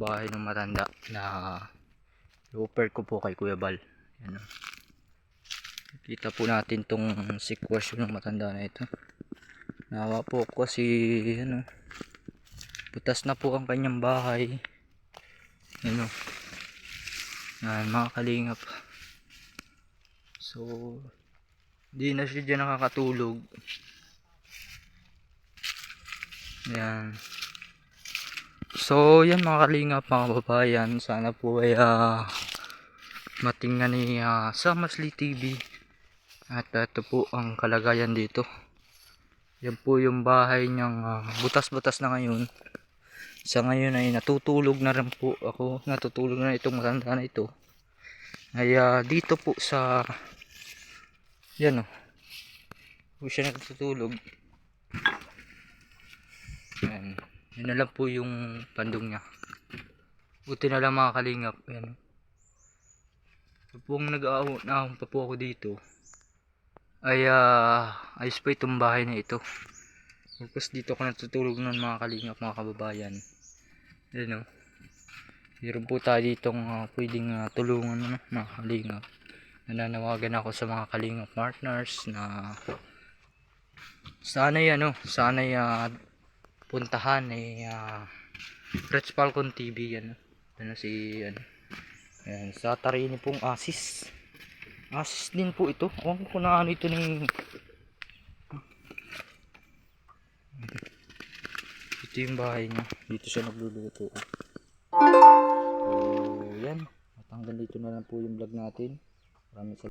bahay ng matanda na i-offer ko po kay Kuya Bal. Yan o. Kita po natin tong sitwasyon ng matanda na ito. Nawa po ako kasi ano, butas na po ang kanyang bahay. Yan o. Yan, mga kalingap. So, di na siya dyan nakakatulog. Yan. So, yan mga kalingap, mga babayan. Sana po ay ah, matingnan ni uh, Samasli TV. At ito po ang kalagayan dito. Yan po yung bahay niyang ah, butas-butas na ngayon. Sa ngayon ay natutulog na rin po ako. Natutulog na itong matanda na ito. Ay ah, dito po sa yan o. Po siya natutulog. Yan. Yan na lang po yung pandong niya. Buti na lang mga kalingap. Yan. Pong nag-aahon pa po ako dito, ay ah, ayos pa itong bahay na ito. Tapos dito ako natutulog nun mga kalingap, mga kababayan. Yan o. Meron po tayo ditong ah, pwedeng ah, tulungan ano, mga kalingap. Nananawagan ako sa mga kalingap partners na sana ano, sana uh, puntahan eh uh, Rich Falcon TV yan. Ano si ano. Ayan, sa tarini pong Asis. Asis din po ito. Ewan ko na ano ito ng ito yung bahay niya. Dito siya nagluluto. So, yan. Matanggal dito na lang po yung vlog natin. Maraming salamat.